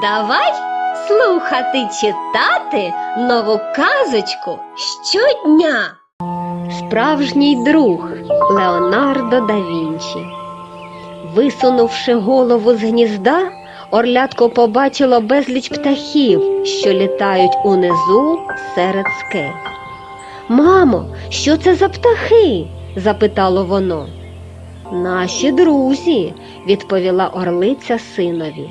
Давай слухати читати нову казочку щодня. Справжній друг Леонардо да Вінчі. Висунувши голову з гнізда, орлятко побачило безліч птахів, що літають унизу серед скель. Мамо, що це за птахи? запитало воно. Наші друзі, відповіла орлиця синові.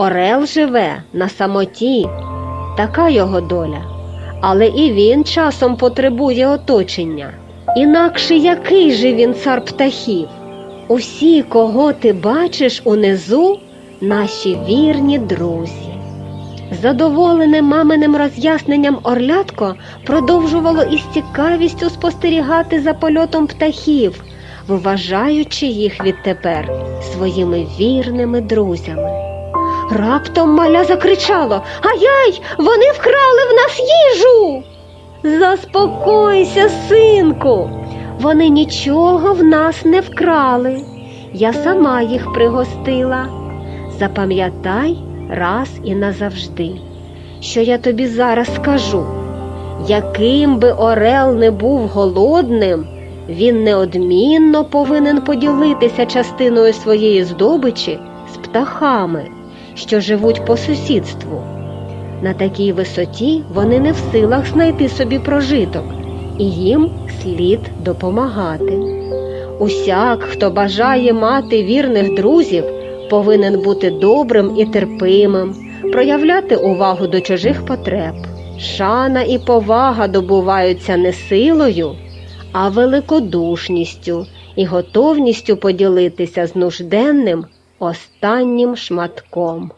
Орел живе на самоті, така його доля. Але і він часом потребує оточення. Інакше який же він цар птахів? Усі, кого ти бачиш унизу, наші вірні друзі. Задоволене маминим роз'ясненням орлятко продовжувало із цікавістю спостерігати за польотом птахів, вважаючи їх відтепер своїми вірними друзями. Раптом маля закричало Ай-яй, вони вкрали в нас їжу. Заспокойся, синку. Вони нічого в нас не вкрали. Я сама їх пригостила. Запам'ятай раз і назавжди, що я тобі зараз скажу. Яким би орел не був голодним, він неодмінно повинен поділитися частиною своєї здобичі з птахами, що живуть по сусідству. На такій висоті вони не в силах знайти собі прожиток, і їм слід допомагати. Усяк, хто бажає мати вірних друзів, повинен бути добрим і терпимим, проявляти увагу до чужих потреб. Шана і повага добуваються не силою, а великодушністю і готовністю поділитися з нужденним останнім шматком.